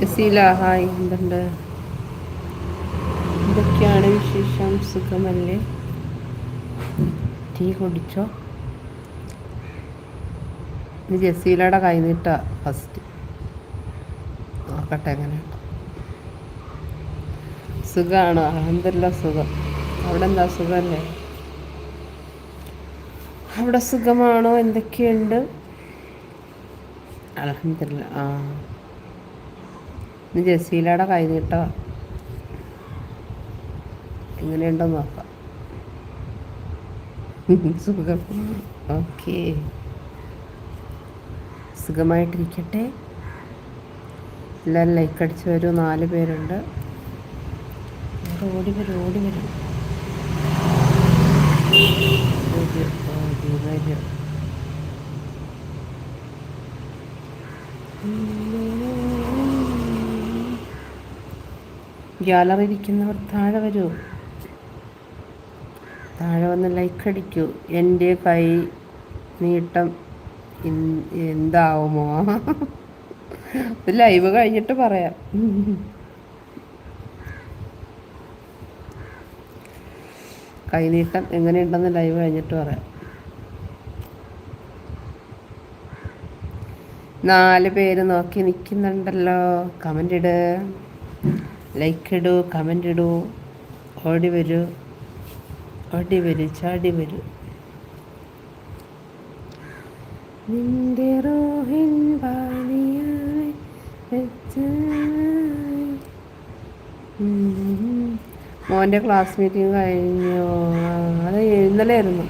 Jaseela hi എന്തുണ്ട്? എന്തൊക്കെയാണ് വിശേഷം? സുഖമല്ലേ? ടീ കുടിച്ചോ? ഇത് ജസീലയുടെ കൈ നീട്ട ഫസ്റ്റ് നോക്കട്ടെ എങ്ങനെ. സുഖമാണ് അഹന്തല്ല സുഖം? അവിടെ എന്താ സുഖമല്ലേ? അവിടെ സുഖമാണോ? എന്തൊക്കെയുണ്ട്? അലഹമില്ല ആ. ഇത് ജസീലയുടെ കൈ നീട്ട എങ്ങനെയുണ്ടോ നോക്കാം. സുഖം. ഓക്കെ. സുഖമായിട്ടിരിക്കട്ടെ. എല്ലാവരും ലൈക്ക് അടിച്ച് വരും. നാല് പേരുണ്ട്. ഓടി വരും ഓടി വരും. ഓടി വരും ഗ്യാലറി ഇരിക്കുന്നവർ താഴെ വരൂ. താഴെ വന്ന് ലൈക്ക് അടിക്കൂ. എന്റെ കൈ നീട്ടം എന്താവുമോ? ലൈവ് കഴിഞ്ഞിട്ട് പറയാം. കൈനീട്ടം എങ്ങനെയുണ്ടെന്ന് ലൈവ് കഴിഞ്ഞിട്ട് പറയാം. നാല് പേര് നോക്കി നിൽക്കുന്നുണ്ടല്ലോ. കമന്റ് ഇട്. ലൈക്ക് ഇടൂ കമന്റ് ഇടൂ ഓടി വരൂ ഓടി വരൂ ചാടി വരൂ. നിന്റെ റോഹിൻ മോന്റെ ക്ലാസ് മീറ്റിംഗ് കഴിഞ്ഞോ. അത് ഇന്നലെ ആയിരുന്നു.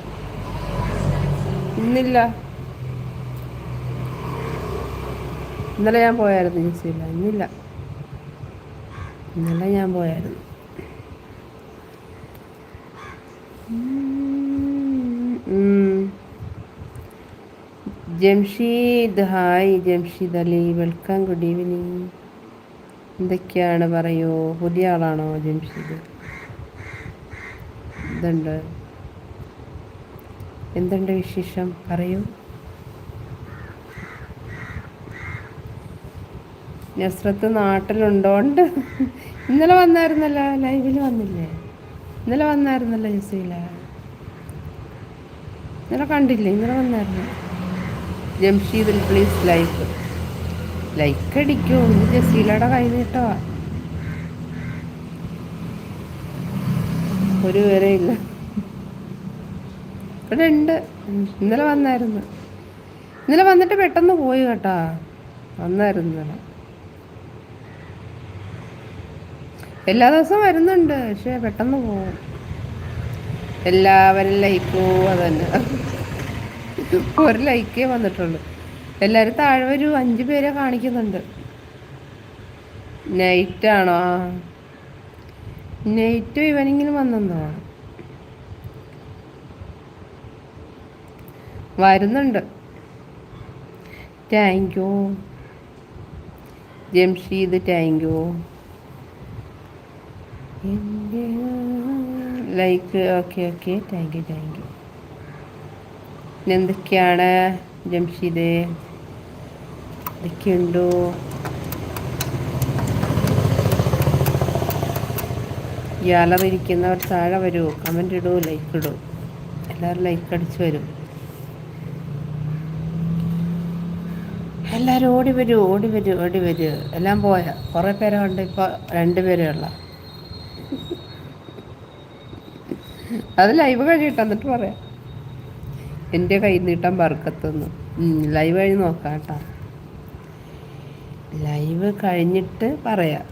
ഇന്നില്ല. ഇന്നലെ ഞാൻ പോയായിരുന്നു ഇന്നില്ല. ഇന്നലെ ഞാൻ പോയായിരുന്നു. Jamshid hi Jamshid Ali. Welcome good evening. എന്തൊക്കെയാണ് പറയൂ? പുതിയ ആളാണോ ജംഷീദ്? ഇതുണ്ട് എന്തുണ്ട് വിശേഷം? പറയൂ. നസ്രത്ത് നാട്ടിലുണ്ടോണ്ട്. ഇന്നലെ വന്നായിരുന്നല്ലോ ലൈവിൽ വന്നില്ലേ? ഇന്നലെ വന്നായിരുന്നല്ലോ ജസീല. ഇന്നലെ കണ്ടില്ലേ? ഇന്നലെ വന്നായിരുന്നു. ജംഷീദിൽ പ്ലീസ് ലൈക്ക്. ലൈക്ക് അടിക്കൂ ജസീലയുടെ കൈ നീട്ടോ. ഒരു വരെ ഇല്ല. ഇവിടെ ഉണ്ട്. ഇന്നലെ വന്നായിരുന്നു. ഇന്നലെ വന്നിട്ട് പെട്ടെന്ന് പോയി കേട്ടോ. വന്നായിരുന്നു ഇന്നലെ. എല്ലാ ദിവസവും വരുന്നുണ്ട് പക്ഷെ പെട്ടെന്ന് പോകും. എല്ലാവരും ലൈക്കോ അതന്നെ. ഒരു ലൈക്കേ വന്നിട്ടുള്ളൂ. എല്ലാവരും താഴെ ഒരു അഞ്ച് പേരെ കാണിക്കുന്നുണ്ട്. നൈറ്റാണോ നൈറ്റ് ഇവനിങ്ങനെ വന്നോ വരുന്നുണ്ട്. Thank you Jamshid thank you like okay okay thank you thank you എന്തൊക്കെയാണ് ജംഷീദ്? എന്തൊക്കെയുണ്ടോ ഇയാളറിയിരിക്കുന്നവർ താഴെ വരൂ കമന്റ് ഇടൂ ലൈക്ക് ഇടൂ. എല്ലാവരും ലൈക്ക് അടിച്ച് വരും. എല്ലാവരും ഓടി വരൂ ഓടി വരൂ ഓടി വരൂ. എല്ലാം പോയ കുറേ പേരുണ്ട് ഇപ്പോൾ രണ്ട് പേരേ അത് ലൈവ് കഴിയട്ടെ എന്നിട്ട് പറയാം. എന്റെ കൈ നീട്ടാൻ ബർക്കത്തൊന്ന്. ലൈവ് കഴിഞ്ഞ് നോക്കാം കേട്ടോ ലൈവ് കഴിഞ്ഞിട്ട് പറയാം.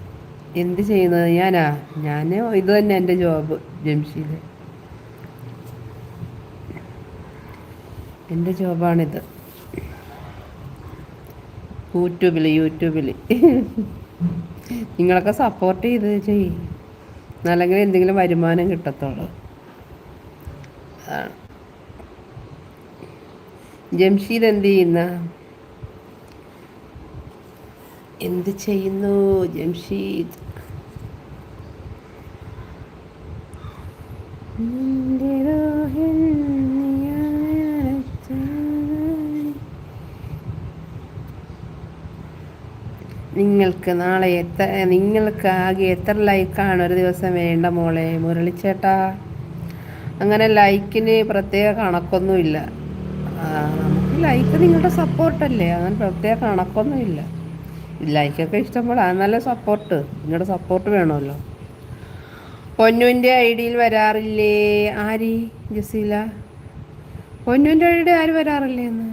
എന്ത് ചെയ്യുന്നത് ഞാനാ? ഞാൻ ഇത് തന്നെ എന്റെ ജോബ് ജംഷീദ് എന്റെ ജോബാണിത് യൂട്യൂബിൽ യൂട്യൂബിൽ നിങ്ങളൊക്കെ സപ്പോർട്ട് ചെയ്ത് ചെയ്യും. അല്ലെങ്കിൽ എന്തെങ്കിലും വരുമാനം കിട്ടത്തുള്ളൂ. അതാണ്. ജംഷീദ് എന്ത് ചെയ്യുന്ന? എന്ത് ചെയ്യുന്നു ജംഷീദ്? നിങ്ങൾക്ക് നാളെ എത്ര നിങ്ങൾക്ക് ആകെ എത്ര ലൈക്കാണ് ഒരു ദിവസം വേണ്ട മോളെ മുരളിച്ചേട്ടാ? അങ്ങനെ ലൈക്കിന് പ്രത്യേക കണക്കൊന്നുമില്ല. നമുക്ക് ലൈക്ക് നിങ്ങളുടെ സപ്പോർട്ടല്ലേ? അങ്ങനെ പ്രത്യേക കണക്കൊന്നുമില്ല. ലൈക്കൊക്കെ ഇഷ്ടപ്പെടാം നല്ല സപ്പോർട്ട് നിങ്ങളുടെ സപ്പോർട്ട് വേണമല്ലോ. പൊന്നുവിന്റെ ഐ ഡിയിൽ വരാറില്ലേ? ആരി? ജസീല? പൊന്നുവിന്റെ ഐ ഡി ആര് വരാറില്ലേ എന്ന്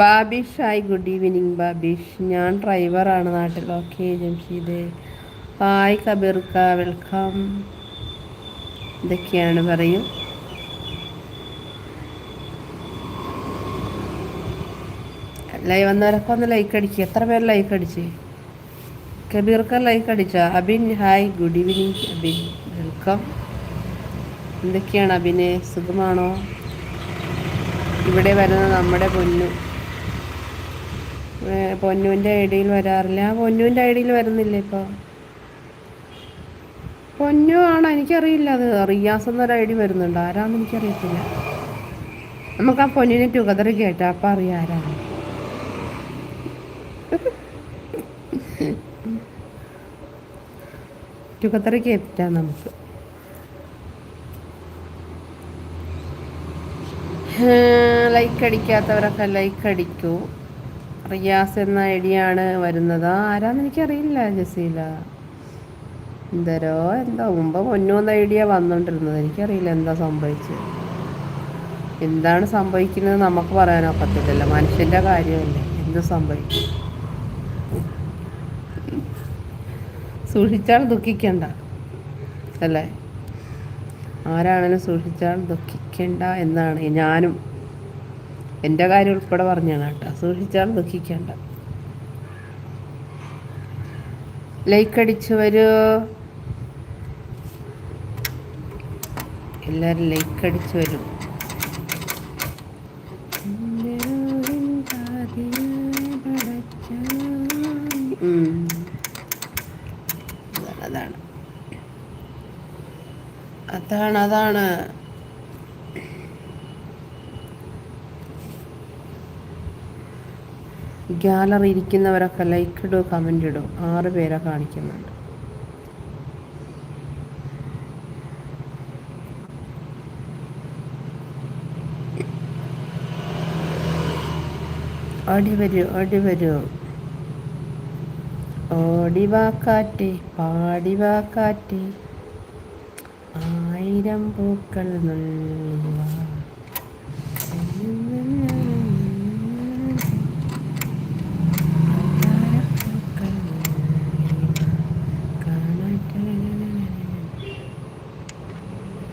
Babish hi good evening Babish. ഞാൻ ഡ്രൈവറാണ് നാട്ടിൽ. ഓക്കെ ജംഷീദ്. ഹായ് കബീർക്ക വെൽക്കം. ഇതൊക്കെയാണ് പറയും. ലൈവ് വന്നവരൊക്കെ ഒന്ന് ലൈക്ക് അടിക്കുക എത്ര പേര് ലൈക്ക് അടിച്ച്? കബീർക്ക ലൈക്ക് അടിച്ച? Abin hi good evening Abin welcome എന്തൊക്കെയാണ് അബിനെ? സുഖമാണോ? ഇവിടെ വരുന്ന നമ്മുടെ പൊന്നു. പൊന്നുവിന്റെ ഐഡിയിൽ വരാറില്ല. ആ പൊന്നുവിന്റെ ഐഡിയിൽ വരുന്നില്ല ഇപ്പോൾ പൊന്നു ആണോ എനിക്കറിയില്ല. അത് റിയാസ് എന്നൊരു ഐ ഡി വരുന്നുണ്ട്. ആരാന്ന് എനിക്കറിയത്തില്ല. നമുക്ക് ആ പൊന്നിനെ ടുഗദർ കേട്ടോ അപ്പം അറിയാം ആരാണ്. ടുഗദർ കേട്ടാ നമുക്ക്. ലൈക്ക് അടിക്കാത്തവരൊക്കെ ലൈക്ക് അടിക്കൂ. റിയാസ് എന്ന ഐഡിയാണ് വരുന്നത്. ആരാന്ന് എനിക്കറിയില്ല ജസീല. എന്തരോ എന്താ മുമ്പ് മുന്നൂന്ന് ഐഡിയ വന്നോണ്ടിരുന്നത്. എനിക്കറിയില്ല എന്താ സംഭവിച്ചത് എന്താണ് സംഭവിക്കുന്നത് നമുക്ക് പറയാനൊക്കത്തില്ലല്ലോ മനുഷ്യന്റെ കാര്യമല്ലേ? എന്ത് സംഭവിക്കും? സൂക്ഷിച്ചാൽ ദുഃഖിക്കണ്ട. അല്ലേ? ആരാണെങ്കിലും സൂക്ഷിച്ചാൽ ദുഃഖിക്കണ്ട എന്നാണ് ഞാനും എന്റെ കാര്യം ഉൾപ്പെടെ പറഞ്ഞാണ് കേട്ടോ. സൂക്ഷിച്ചാൽ ദുഃഖിക്കണ്ട. ലൈക്ക് അടിച്ചു വരൂ എല്ലാവരും ലൈക്ക് അടിച്ച് വരും. അതാണ്. അതാണ് അതാണ്. ഗ്യാലറി ഇരിക്കുന്നവരൊക്കെ ലൈക്ക് ഇടോ കമന്റ് ഇടോ. ആറ് പേരെ കാണിക്കുന്നുണ്ട്. ഓടി വരൂ ഓടി വരൂ. ഓടിവാക്കാറ്റ് പാടിവാക്കാറ്റ് ആയിരം പൂക്കൾ നുള്ളിവാ.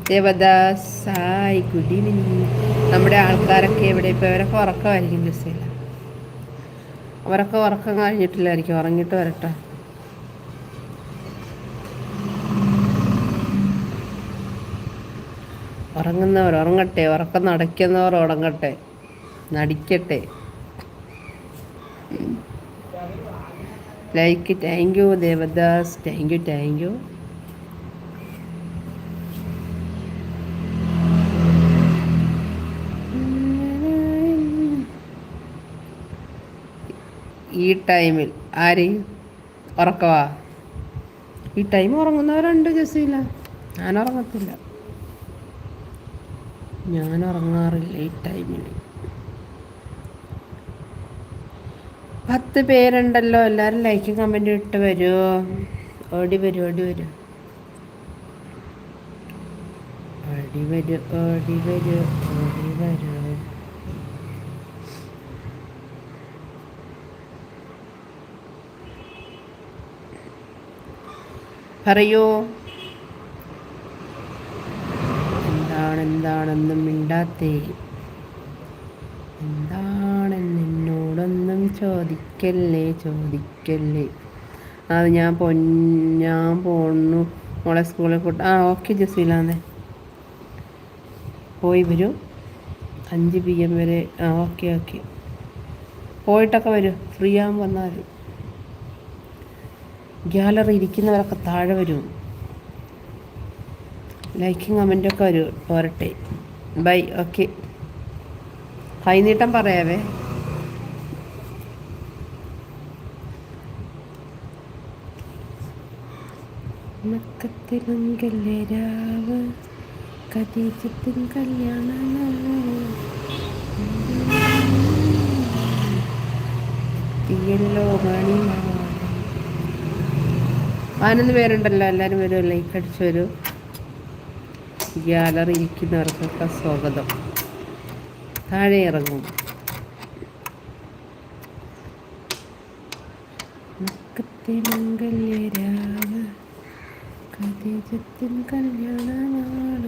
ദേവദാസ് ഹായ് ഗുഡ് ഈവനിങ് നമ്മുടെ ആൾക്കാരൊക്കെ എവിടെ? ഇപ്പോൾ അവരൊക്കെ ഉറക്കമായിരിക്കും ജസീല അവരൊക്കെ ഉറക്കം കഴിഞ്ഞിട്ടില്ലായിരിക്കും. ഉറങ്ങിയിട്ട് വരട്ടെ. ഉറങ്ങുന്നവർ ഉറങ്ങട്ടെ. ഉറക്കം നടക്കുന്നവർ ഉറങ്ങട്ടെ. നടിക്കട്ടെ. Like thank you Devadas. Thank you thank you. ഈ ടൈമിൽ. ആര്? ഉറക്കവാ? ഈ ടൈം ഉറങ്ങുന്നവരുണ്ട് ജസീല. ഞാൻ ഉറങ്ങത്തില്ല. ഞാൻ ഉറങ്ങാറില്ല ഈ ടൈമിൽ പത്ത് പേരുണ്ടല്ലോ. എല്ലാവരും ലൈക്ക് കമന്റ് ഇട്ട് വരുമോ ഓടി വരും ഓടി വരും. ഓടി വരും ഓടി വരും ഓടി വരും. പറയൂ. എന്താണ് എന്താണെന്നും മിണ്ടാത്തേ. എന്താണെന്ന് എന്നോടൊന്നും ചോദിക്കല്ലേ ചോദിക്കല്ലേ. അത് ഞാൻ പൊ ഞാൻ പോണു മോളെ സ്കൂളിൽ കൂട്ട ആ ഓക്കെ ജസ്വിലാന്നേ പോയി വരൂ. അഞ്ച് പി എം വരെ ആ ഓക്കെ ഓക്കെ. പോയിട്ടൊക്കെ വരൂ. ഫ്രീ ആകുമ്പോൾ വന്നാൽ മതി. ഗ്യാലറി ഇരിക്കുന്നവരൊക്കെ താഴെ വരും. ലൈക്കും കമന്റൊക്കെ വരും. പോരട്ടെ. ബൈ ഓക്കെ കൈനീട്ടം പറയാവേ. മക്കത്തിലും കല്ലരാവ് കതീജത്തും കല്യാണ തീയല്ലോ മണിമാ പതിനൊന്ന് പേരുണ്ടല്ലോ എല്ലാവരും വരും ലൈക്ക് അടിച്ചു വരും. ഗ്യാലറി ഇരിക്കുന്നവർക്കൊക്കെ സ്വാഗതം. താഴെ ഇറങ്ങും. കഥിജത്തിൻ കല്യാണ നാൾ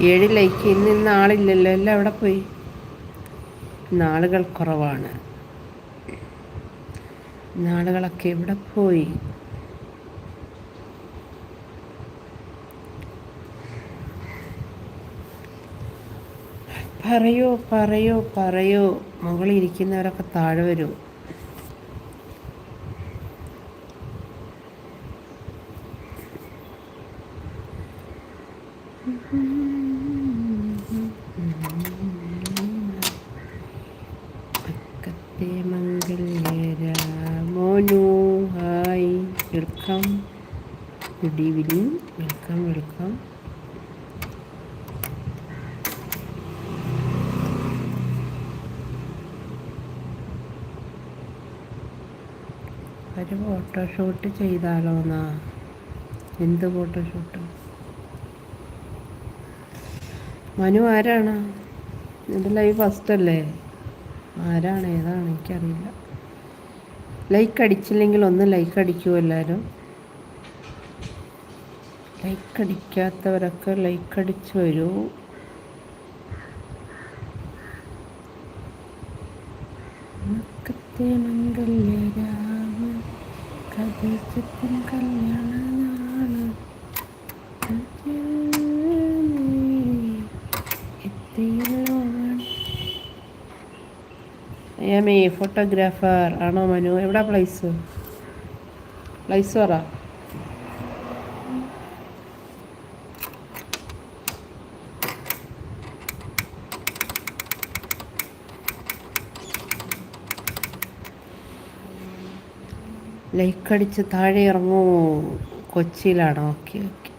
ഏഴ് ലൈക്ക് നിന്ന് ആളില്ലല്ലോ എല്ലാം എവിടെ പോയി? നാളുകൾ കുറവാണ്. നാളുകളൊക്കെ എവിടെ പോയി? പറയോ പറയോ പറയോ. മുകളിൽ ഇരിക്കുന്നവരൊക്കെ താഴെ വരൂ. Monu hi. Welcome. Good evening. Welcome welcome. ഒരു ഫോട്ടോഷൂട്ട് ചെയ്താലോ എന്നാ എന്ത് ഫോട്ടോഷൂട്ട്? മനു ആരാണ്? എന്റെ ലൈവ് ഫസ്റ്റ് അല്ലേ? ആരാണ്? ഏതാണ് എനിക്കറിയില്ല. ലൈക്ക് അടിച്ചില്ലെങ്കിൽ ഒന്ന് ലൈക്ക് അടിക്കൂ എല്ലാവരും. ലൈക്ക് അടിക്കാത്തവരൊക്കെ ലൈക്ക് അടിച്ചു വരൂ. മംഗല്യരാമ ഫോട്ടോഗ്രാഫർ ആണോ മനു? എവിടെ പ്ലേസ് പ്ലേസ് പറ. ലൈക്ക് അടിച്ച് താഴെ ഇറങ്ങൂ. കൊച്ചിയിലാണ്. Okay okay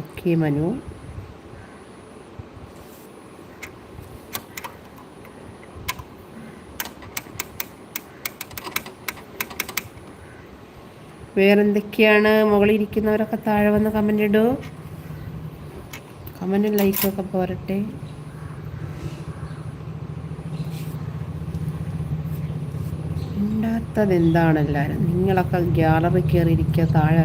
okay Manu. വേറെന്തൊക്കെയാണ്? മുകളിൽ ഇരിക്കുന്നവരൊക്കെ താഴെ വന്ന് കമന്റ് ഇടൂ. കമന്റും ലൈക്കൊക്കെ പോരട്ടെ. ഉണ്ടാത്തത് എന്താണ് എല്ലാവരും നിങ്ങളൊക്കെ ഗ്യാലറി കയറിയിരിക്കുക താഴെ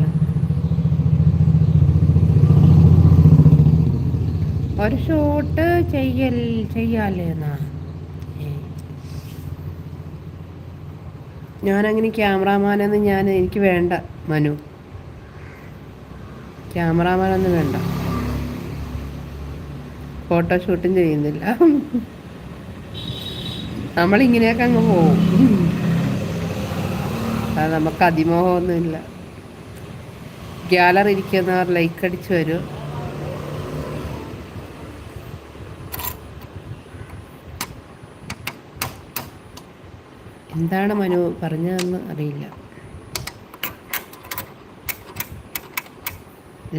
ഒരു ഷോട്ട് ചെയ്യൽ ചെയ്യാല്ലേ എന്നാ ഞാനങ്ങനെ ക്യാമറാമാനൊന്നും ഞാൻ എനിക്ക് വേണ്ട മനു. ക്യാമറാമാനൊന്നും വേണ്ട. ഫോട്ടോഷൂട്ടും ചെയ്യുന്നില്ല. നമ്മളിങ്ങനെയൊക്കെ അങ്ങ് പോവും. അത് നമുക്ക് അതിമോഹമൊന്നുമില്ല. ഗ്യാലറി ഇരിക്കുന്നവർ ലൈക്ക് അടിച്ചു വരും. എന്താണ് മനു പറഞ്ഞതെന്ന് അറിയില്ല.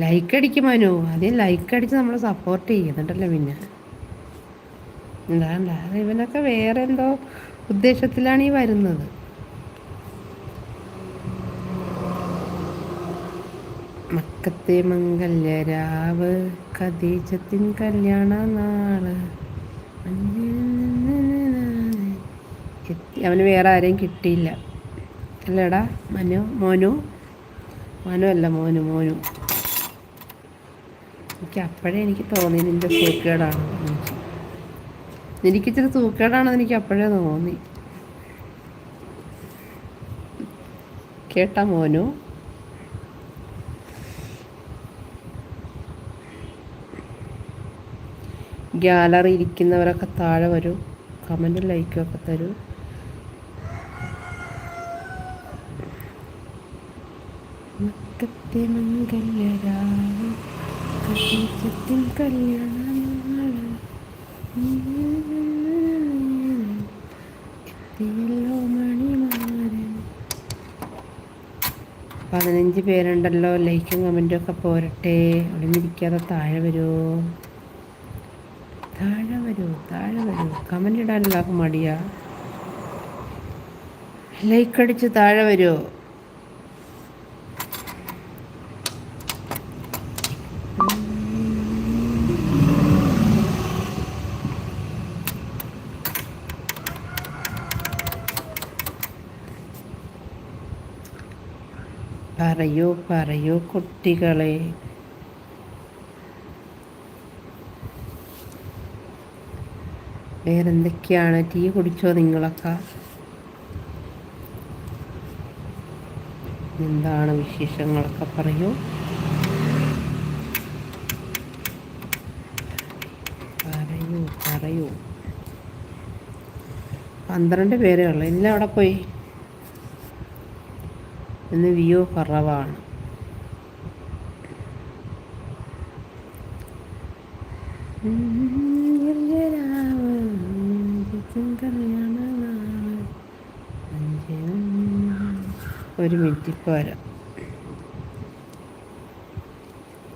ലൈക്ക് അടിക്കും മനു. ആദ്യം ലൈക്ക് അടിച്ച് നമ്മൾ സപ്പോർട്ട് ചെയ്യുന്നുണ്ടല്ലോ പിന്നെ. എന്താണ്ട ഇവനൊക്കെ വേറെ എന്തോ ഉദ്ദേശത്തിലാണ് ഈ വരുന്നത്. മക്കത്തെ മംഗല്യരാവ് കദീജത്തിൻ കല്യാണ നാൾ അവന് വേറെ ആരെയും കിട്ടിയില്ല. അല്ലേടാ? മനു മോനു? മനു അല്ല മോനു മോനു. എനിക്ക് അപ്പോഴേ എനിക്ക് തോന്നി നിന്റെ സൂക്കേടാണ് എനിക്ക് ഇച്ചിരി സൂക്കേടാണെന്ന് എനിക്ക് അപ്പോഴേ തോന്നി. കേട്ട മോനു? ഗ്യാലറി ഇരിക്കുന്നവരൊക്കെ താഴെ വരും. കമന്റും ലൈക്കും ഒക്കെ തരൂ. മക്കത്തെ മംഗല്യരാവ് കല്യാണ എത്തിയല്ലോ മണിമാരൻ. പതിനഞ്ച് പേരുണ്ടല്ലോ ലൈക്കും കമന്റും ഒക്കെ പോരട്ടെ. ഒളിഞ്ഞിരിക്കാതെ താഴെ വരൂ. താഴെ വരൂ താഴെ വരൂ. കമന്റ് എല്ലാവർക്കും മടിയാ. ലൈക്ക് അടിച്ച് താഴെ വരുമോ പറയൂ പറയൂ കുട്ടികളെ. വേറെന്തൊക്കെയാണ് ടീ കുടിച്ചോ നിങ്ങളൊക്കെ? എന്താണ് വിശേഷങ്ങളൊക്കെ പറയൂ. പറയൂ പറയൂ. പന്ത്രണ്ട് പേരേ ഉള്ളൂ. ഇല്ല അവിടെ പോയി. ഇന്ന് വ്യൂ കുറവാണ്. ഒരു മിനിറ്റ് ഇപ്പോൾ വരാം.